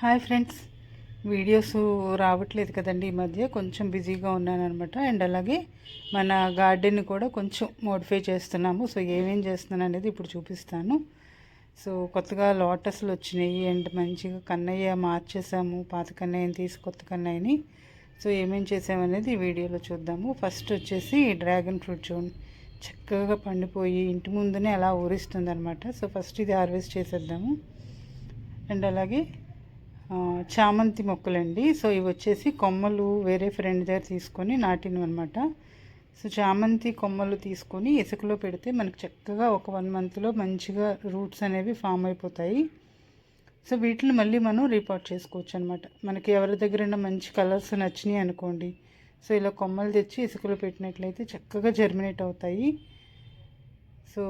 Hi friends. Videos రావట్లేదు కదండి ఈ మధ్య. కొంచెం బిజీగా ఉన్నానమాట అండ్ అలాగే మన గార్డెన్ కూడా కొంచెం మోడిఫై చేస్తున్నాము. సో ఏమేం చేస్తున్నాను అనేది ఇప్పుడు చూపిస్తాను. సో కొత్తగా లోటస్లు వచ్చినాయి. అండ్ మంచిగా కన్నయ్య మార్చేసాము పాత కన్నయ్యని తీసి కొత్త కన్నయ్యని. సో ఏమేం చేసామనేది ఈ వీడియోలో చూద్దాము. ఫస్ట్ వచ్చేసి డ్రాగన్ ఫ్రూట్ చూడండి చక్కగా పండిపోయి ఇంటి ముందునే అలా ఊరిస్తుంది అనమాట సో ఫస్ట్ ఇది హార్వెస్ట్ చేసేద్దాము. అండ్ అలాగే చామంతి మొక్కలండి. సో ఇవి వచ్చేసి కొమ్మలు వేరే ఫ్రెండ్ దగ్గర తీసుకొని నాటినవి అనమాట సో చామంతి కొమ్మలు తీసుకొని ఇసుకలో పెడితే మనకు చక్కగా ఒక వన్ మంత్లో మంచిగా రూట్స్ అనేవి ఫామ్ అయిపోతాయి. సో వీటిని మళ్ళీ మనం రీపాట్ చేసుకోవచ్చు అనమాట మనకి ఎవరి దగ్గరైనా మంచి కలర్స్ నచ్చినాయి అనుకోండి. సో ఇలా కొమ్మలు తెచ్చి ఇసుకలో పెట్టినట్లయితే చక్కగా జర్మినేట్ అవుతాయి. సో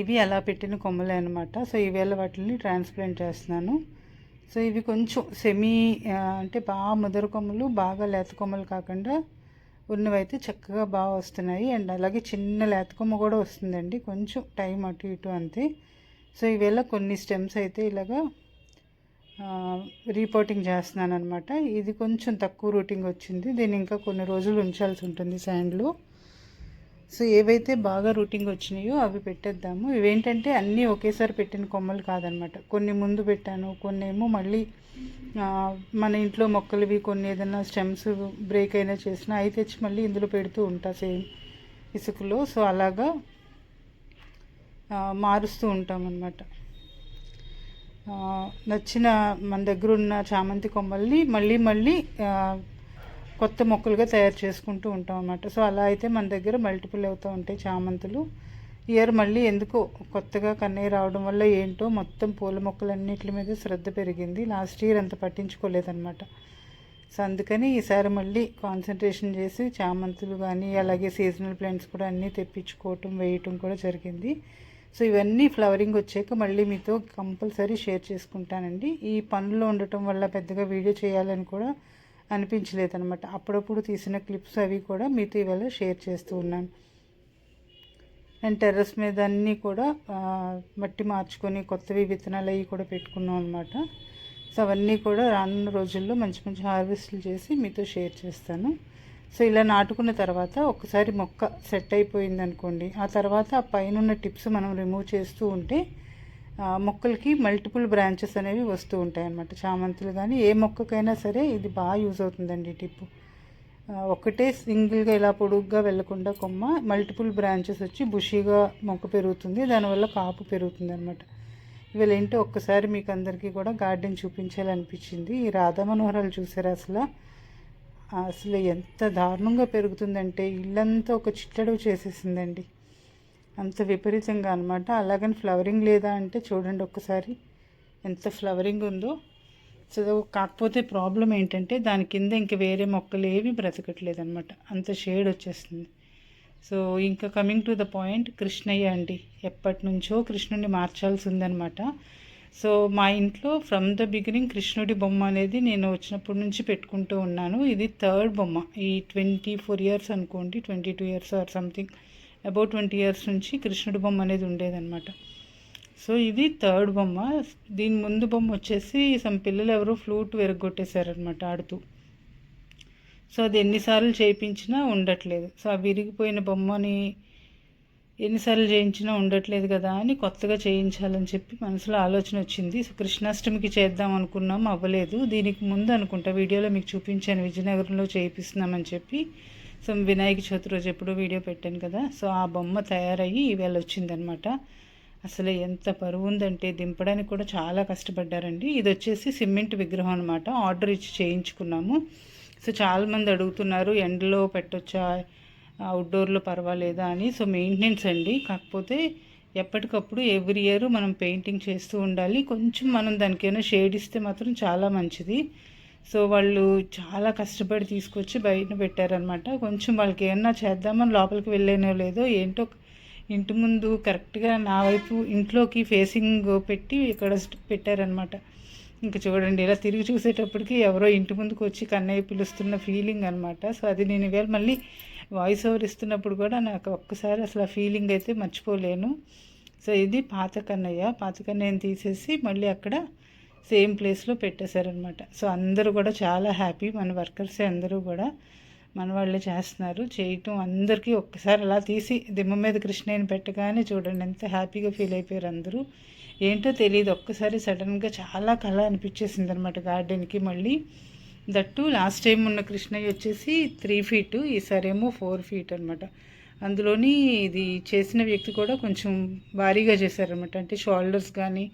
ఇవి అలా పెట్టిన కొమ్మలే అనమాట సో ఈవేళ వాటిని ట్రాన్స్ప్లాంట్ చేస్తున్నాను. సో ఇవి కొంచెం సెమీ అంటే బాగా ముదర కొమ్మలు బాగా లేత కొమ్మలు కాకుండా ఉన్నవైతే చక్కగా బాగా వస్తున్నాయి. అండ్ అలాగే చిన్న లేత కొమ్మ కూడా వస్తుందండి. కొంచెం టైం అటు ఇటు అంతే. సో ఈవేళ కొన్ని స్టెమ్స్ అయితే ఇలాగా రీపోర్టింగ్ చేస్తున్నాను అనమాట ఇది కొంచెం తక్కువ రూటింగ్ వచ్చింది. దీన్ని ఇంకా కొన్ని రోజులు ఉంచాల్సి ఉంటుంది శాండ్లో. సో ఏవైతే బాగా రూటింగ్ వచ్చినాయో అవి పెట్టేద్దాము. ఇవేంటంటే అన్నీ ఒకేసారి పెట్టిన కొమ్మలు కాదనమాట. కొన్ని ముందు పెట్టాను కొన్ని ఏమో మళ్ళీ మన ఇంట్లో మొక్కలువి కొన్ని ఏదైనా స్టెమ్స్ బ్రేక్ అయినా చేసినా అవి తెచ్చి మళ్ళీ ఇందులో పెడుతూ ఉంటా సేమ్ ఇసుకలో. సో అలాగా మారుస్తూ ఉంటాం అన్నమాట నచ్చిన మన దగ్గర ఉన్న చామంతి కొమ్మల్ని మళ్ళీ మళ్ళీ కొత్త మొక్కలుగా తయారు చేసుకుంటూ ఉంటాం అన్నమాట. సో అలా అయితే మన దగ్గర మల్టిపుల్ అవుతూ ఉంటాయి చామంతులు. ఇయర్ మళ్ళీ ఎందుకో కొత్తగా కన్నయ్య రావడం వల్ల ఏంటో మొత్తం పూల మొక్కలన్నిటి మీద శ్రద్ధ పెరిగింది. లాస్ట్ ఇయర్ అంత పట్టించుకోలేదన్నమాట. సో అందుకని ఈసారి మళ్ళీ కాన్సన్ట్రేషన్ చేసి చామంతులు కానీ అలాగే సీజనల్ ప్లాంట్స్ కూడా అన్నీ తెప్పించుకోవటం వేయటం కూడా జరిగింది. సో ఇవన్నీ ఫ్లవరింగ్ వచ్చాక మళ్ళీ మీతో కంపల్సరీ షేర్ చేసుకుంటానండి. ఈ పనుల్లో ఉండటం వల్ల పెద్దగా వీడియో చేయాలని కూడా అనిపించలేదన్నమాట. అప్పుడప్పుడు తీసిన క్లిప్స్ అవి కూడా మీతో ఇవాళ షేర్ చేస్తూ ఉన్నాను. అండ్ టెర్రస్ మీద అన్నీ కూడా మట్టి మార్చుకొని కొత్తవి విత్తనాలు అవి కూడా పెట్టుకున్నాం అనమాట సో అవన్నీ కూడా రానున్న రోజుల్లో మంచి మంచి హార్వెస్ట్లు చేసి మీతో షేర్ చేస్తాను. సో ఇలా నాటుకున్న తర్వాత ఒకసారి మొక్క సెట్ అయిపోయింది అనుకోండి ఆ తర్వాత ఆ పైన ఉన్న టిప్స్ మనం రిమూవ్ చేస్తూ ఉంటే మొక్కలకి మల్టిపుల్ బ్రాంచెస్ అనేవి వస్తూ ఉంటాయి అన్నమాట చామంతులు కానీ ఏ మొక్కకైనా సరే ఇది బాగా యూజ్ అవుతుందండి టిప్పు ఒకటే సింగిల్గా ఇలా పొడుగ్గా వెళ్ళకుండా కొమ్మ మల్టిపుల్ బ్రాంచెస్ వచ్చి బుషీగా మొక్క పెరుగుతుంది. దానివల్ల కాపు పెరుగుతుంది అనమాట ఇవాళ ఏంటో ఒక్కసారి మీకు అందరికీ కూడా గార్డెన్ చూపించాలనిపించింది. ఈ రాధా మనోహరాలు చూసారా అసలు? అసలు ఎంత దారుణంగా పెరుగుతుందంటే ఇల్లంతా ఒక చిట్టడవు చేసేసిందండి. అంత విపరీతంగా అనమాట అలాగని ఫ్లవరింగ్ లేదా అంటే చూడండి ఒక్కసారి ఎంత ఫ్లవరింగ్ ఉందో. సో కాకపోతే ప్రాబ్లం ఏంటంటే దాని కింద ఇంక వేరే మొక్కలు ఏవి బ్రతకట్లేదు అనమాట అంత షేడ్ వచ్చేస్తుంది. సో ఇంకా coming to the point Krishnayya అండి. ఎప్పటి నుంచో కృష్ణుడిని మార్చాల్సి ఉందనమాట సో మా ఇంట్లో ఫ్రమ్ ద బిగినింగ్ కృష్ణుడి బొమ్మ అనేది నేను వచ్చినప్పటి నుంచి పెట్టుకుంటూ ఉన్నాను. ఇది థర్డ్ బొమ్మ. ఈ ట్వంటీ ఫోర్ ఇయర్స్ అనుకోండి twenty two years or something. About twenty years నుంచి కృష్ణుడి బొమ్మ అనేది ఉండేదన్నమాట. సో ఇది థర్డ్ బొమ్మ. దీని ముందు బొమ్మ వచ్చేసి సమ్ పిల్లలు ఎవరో ఫ్లూట్ విరగొట్టేశారనమాట ఆడుతూ. సో అది ఎన్నిసార్లు చేయించినా ఉండట్లేదు. సో ఆ విరిగిపోయిన బొమ్మని ఎన్నిసార్లు చేయించినా ఉండట్లేదు కదా అని కొత్తగా చేయించాలని చెప్పి మనసులో ఆలోచన వచ్చింది. సో కృష్ణాష్టమికి చేద్దాం అనుకున్నాం అవ్వలేదు. దీనికి ముందు అనుకుంటా వీడియోలో మీకు చూపించాను విజయనగరంలో చేయిస్తున్నామని చెప్పి. సో వినాయక చవితి రోజు ఎప్పుడో వీడియో పెట్టాను కదా సో ఆ బొమ్మ తయారయ్యి ఈవేళ వచ్చిందనమాట అసలు ఎంత బరువు ఉందంటే దింపడానికి కూడా చాలా కష్టపడ్డారండి. ఇది వచ్చేసి సిమెంట్ విగ్రహం అనమాట ఆర్డర్ ఇచ్చి చేయించుకున్నాము. సో చాలామంది అడుగుతున్నారు ఎండలో పెట్టొచ్చా అవుట్డోర్లో పర్వాలేదా అని. సో మెయింటెనెన్స్ అండి. కాకపోతే ఎప్పటికప్పుడు ఎవ్రీ ఇయర్ మనం పెయింటింగ్ చేస్తూ ఉండాలి. కొంచెం మనం దానికైనా షేడ్ ఇస్తే మాత్రం చాలా మంచిది. సో వాళ్ళు చాలా కష్టపడి తీసుకొచ్చి బయట పెట్టారనమాట కొంచెం వాళ్ళకి ఏమన్నా చేద్దామని లోపలికి వెళ్ళేనో లేదో ఏంటో ఇంటి ముందు కరెక్ట్గా నా వైపు ఇంట్లోకి ఫేసింగ్ పెట్టి ఇక్కడ పెట్టారనమాట ఇంకా చూడండి ఇలా తిరిగి చూసేటప్పటికి ఎవరో ఇంటి ముందుకు వచ్చి కన్నయ్య పిలుస్తున్న ఫీలింగ్ అనమాట సో అది నేను ఇవాళ మళ్ళీ వాయిస్ ఓవర్ ఇస్తున్నప్పుడు కూడా నాకు ఒక్కసారి అసలు ఆ ఫీలింగ్ అయితే మర్చిపోలేను. సో ఇది పాత కన్నయ్య. పాత కన్నయ్యని తీసేసి మళ్ళీ అక్కడ సేమ్ ప్లేస్లో పెట్టేశారనమాట సో అందరూ కూడా చాలా హ్యాపీ. మన వర్కర్సే అందరూ కూడా మన వాళ్ళే చేస్తున్నారు. చేయటం అందరికీ ఒక్కసారి అలా తీసి దిమ్మ మీద కృష్ణయ్యని పెట్టగానే చూడండి ఎంత హ్యాపీగా ఫీల్ అయిపోయారు అందరూ. ఏంటో తెలియదు ఒక్కసారి సడన్గా చాలా కళ అనిపించేసింది అనమాట గార్డెన్కి మళ్ళీ. దట్టు లాస్ట్ టైం ఉన్న కృష్ణయ్య వచ్చేసి త్రీ ఫీట్ ఈసారేమో ఫోర్ ఫీట్ అనమాట అందులోని ఇది చేసిన వ్యక్తి కూడా కొంచెం భారీగా చేశారనమాట అంటే షోల్డర్స్ కానీ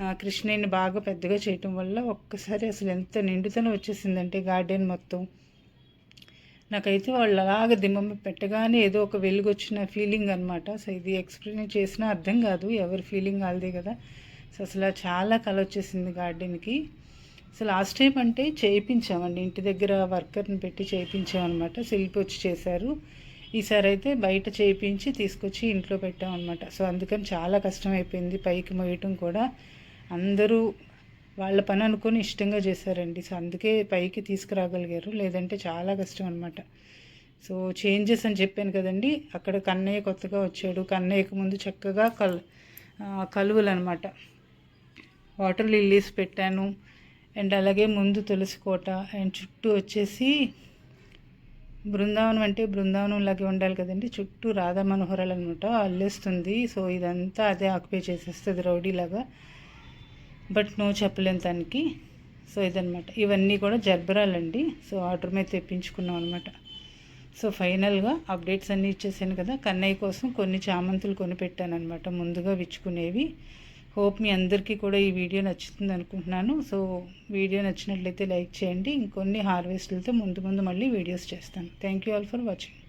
కృష్ణయ్యని బాగా పెద్దగా చేయటం వల్ల ఒక్కసారి అసలు ఎంత నిండుతనం వచ్చేసిందంటే గార్డెన్ మొత్తం. నాకైతే వాళ్ళు అలాగ దిమ్మమ్మ పెట్టగానే ఏదో ఒక వెలుగు వచ్చిన ఫీలింగ్ అనమాట సో ఇది ఎక్స్ప్లెయిన్ చేసినా అర్థం కాదు ఎవరి ఫీలింగ్ వాళ్ళదే కదా. సో అసలు చాలా కళ వచ్చేసింది గార్డెన్కి. సో లాస్ట్ టైం అంటే చేయించామండి ఇంటి దగ్గర వర్కర్ని పెట్టి చేయించామన్నమాట శిల్పి వచ్చి చేశారు. ఈసారి అయితే బయట చేయించి తీసుకొచ్చి ఇంట్లో పెట్టామన్నమాట. సో అందుకని చాలా కష్టం అయిపోయింది పైకి మోయటం కూడా. అందరూ వాళ్ళ పని అనుకొని ఇష్టంగా చేశారండి. సో అందుకే పైకి తీసుకురాగలిగారు. లేదంటే చాలా కష్టం అనమాట సో చేంజెస్ అని చెప్పాను కదండి. అక్కడ కన్నయ్య కొత్తగా వచ్చాడు. కన్నయ్యకు ముందు చక్కగా కల్ కలువలు అనమాట వాటర్ లిల్లీస్ పెట్టాను. అండ్ అలాగే ముందు తులసి కోట అండ్ చుట్టూ వచ్చేసి బృందావనం అంటే బృందావనం లాగే ఉండాలి కదండి. చుట్టూ రాధా మనోహరాలు అనమాట అల్లేస్తుంది. సో ఇదంతా అదే ఆక్యుపై చేసేస్తుంది రౌడీలాగా. బట్ నో చెప్పలేను తనకి. సో ఇదనమాట ఇవన్నీ కూడా జర్బరాలండి. సో ఆర్డర్ మీద తెప్పించుకున్నాం అనమాట సో ఫైనల్గా అప్డేట్స్ అన్నీ ఇచ్చేసాను కదా. కన్నయ్య కోసం కొన్ని చామంతులు కొనిపెట్టాను అనమాట ముందుగా విచ్చుకునేవి. హోప్ మీ అందరికీ కూడా ఈ వీడియో నచ్చుతుంది అనుకుంటున్నాను. సో వీడియో నచ్చినట్లయితే లైక్ చేయండి. ఇంకొన్ని హార్వెస్ట్లతో ముందు ముందు మళ్ళీ వీడియోస్ చేస్తాను. Thank you all for watching